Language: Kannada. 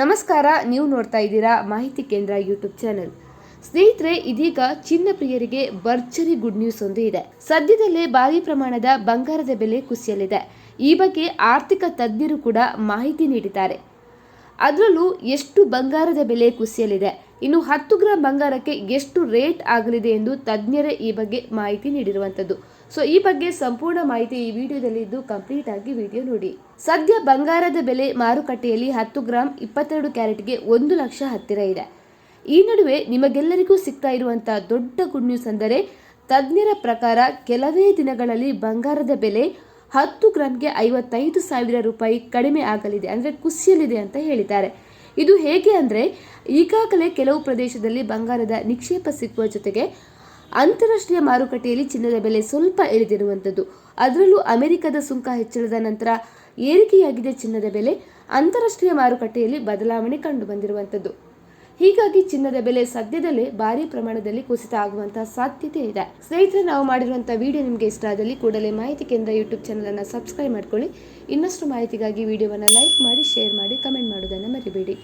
ನಮಸ್ಕಾರ, ನೀವು ನೋಡ್ತಾ ಇದ್ದೀರಾ ಮಾಹಿತಿ ಕೇಂದ್ರ ಯೂಟ್ಯೂಬ್ ಚಾನೆಲ್. ಸ್ನೇಹಿತರೆ, ಇದೀಗ ಚಿನ್ನ ಪ್ರಿಯರಿಗೆ ಭರ್ಜರಿ ಗುಡ್ ನ್ಯೂಸ್ ಒಂದು ಇದೆ. ಸದ್ಯದಲ್ಲೇ ಭಾರಿ ಪ್ರಮಾಣದ ಬಂಗಾರದ ಬೆಲೆ ಕುಸಿಯಲಿದೆ. ಈ ಬಗ್ಗೆ ಆರ್ಥಿಕ ತಜ್ಞರು ಕೂಡ ಮಾಹಿತಿ ನೀಡಿದ್ದಾರೆ. ಅದರಲ್ಲೂ ಎಷ್ಟು ಬಂಗಾರದ ಬೆಲೆ ಕುಸಿಯಲಿದೆ? ಇನ್ನು ಹತ್ತು ಗ್ರಾಂ ಬಂಗಾರಕ್ಕೆ ಎಷ್ಟು ರೇಟ್ ಆಗಲಿದೆ ಎಂದು ತಜ್ಞರೇ ಈ ಬಗ್ಗೆ ಮಾಹಿತಿ ನೀಡಿರುವಂಥದ್ದು. ಸೊ, ಈ ಬಗ್ಗೆ ಸಂಪೂರ್ಣ ಮಾಹಿತಿ ಈ ವಿಡಿಯೋದಲ್ಲಿ ಇದ್ದು ಕಂಪ್ಲೀಟ್ ಆಗಿ ವಿಡಿಯೋ ನೋಡಿ. ಸದ್ಯ ಬಂಗಾರದ ಬೆಲೆ ಮಾರುಕಟ್ಟೆಯಲ್ಲಿ ಹತ್ತು ಗ್ರಾಂ ಇಪ್ಪತ್ತೆರಡು ಕ್ಯಾರೆಟ್ಗೆ ಒಂದು ಲಕ್ಷ ಹತ್ತಿರ ಇದೆ. ಈ ನಡುವೆ ನಿಮಗೆಲ್ಲರಿಗೂ ಸಿಗ್ತಾ ಇರುವಂತಹ ದೊಡ್ಡ ಗುಡ್ ನ್ಯೂಸ್ ಅಂದರೆ ತಜ್ಞರ ಪ್ರಕಾರ ಕೆಲವೇ ದಿನಗಳಲ್ಲಿ ಬಂಗಾರದ ಬೆಲೆ ಹತ್ತು ಗ್ರಾಮ್ಗೆ ಐವತ್ತೈದು ಸಾವಿರ ರೂಪಾಯಿ ಕಡಿಮೆ ಆಗಲಿದೆ. ಅಂದರೆ ಕುಸಿಯಲಿದೆ ಅಂತ ಹೇಳಿದ್ದಾರೆ. ಇದು ಹೇಗೆ ಅಂದರೆ ಈಗಾಗಲೇ ಕೆಲವು ಪ್ರದೇಶದಲ್ಲಿ ಬಂಗಾರದ ನಿಕ್ಷೇಪ ಸಿಕ್ಕುವ ಜೊತೆಗೆ ಅಂತಾರಾಷ್ಟ್ರೀಯ ಮಾರುಕಟ್ಟೆಯಲ್ಲಿ ಚಿನ್ನದ ಬೆಲೆ ಸ್ವಲ್ಪ ಇಳಿದಿರುವಂಥದ್ದು ಅದರಲ್ಲೂ ಅಮೆರಿಕದ ಸುಂಕ ಹೆಚ್ಚಳದ ನಂತರ ಏರಿಕೆಯಾಗಿದೆ ಚಿನ್ನದ ಬೆಲೆ. ಅಂತಾರಾಷ್ಟ್ರೀಯ ಮಾರುಕಟ್ಟೆಯಲ್ಲಿ ಬದಲಾವಣೆ ಕಂಡು ಬಂದಿರುವಂಥದ್ದು. ಹೀಗಾಗಿ ಚಿನ್ನದ ಬೆಲೆ ಸದ್ಯದಲ್ಲೇ ಭಾರಿ ಪ್ರಮಾಣದಲ್ಲಿ ಕುಸಿತ ಆಗುವಂತಹ ಸಾಧ್ಯತೆ ಇದೆ. ಸ್ನೇಹಿತರೆ, ನಾವು ಮಾಡಿರುವಂತಹ ವಿಡಿಯೋ ನಿಮಗೆ ಇಷ್ಟ ಆದಲ್ಲಿ ಕೂಡಲೇ ಮಾಹಿತಿ ಕೇಂದ್ರ ಯೂಟ್ಯೂಬ್ ಚಾನಲ್ ಅನ್ನು ಸಬ್ಸ್ಕ್ರೈಬ್ ಮಾಡ್ಕೊಳ್ಳಿ. ಇನ್ನಷ್ಟು ಮಾಹಿತಿಗಾಗಿ ವಿಡಿಯೋವನ್ನು ಲೈಕ್ ಮಾಡಿ, ಶೇರ್ ಮಾಡಿ, ಕಮೆಂಟ್ ಮಾಡೋದನ್ನು ಮರಿಬೇಡಿ.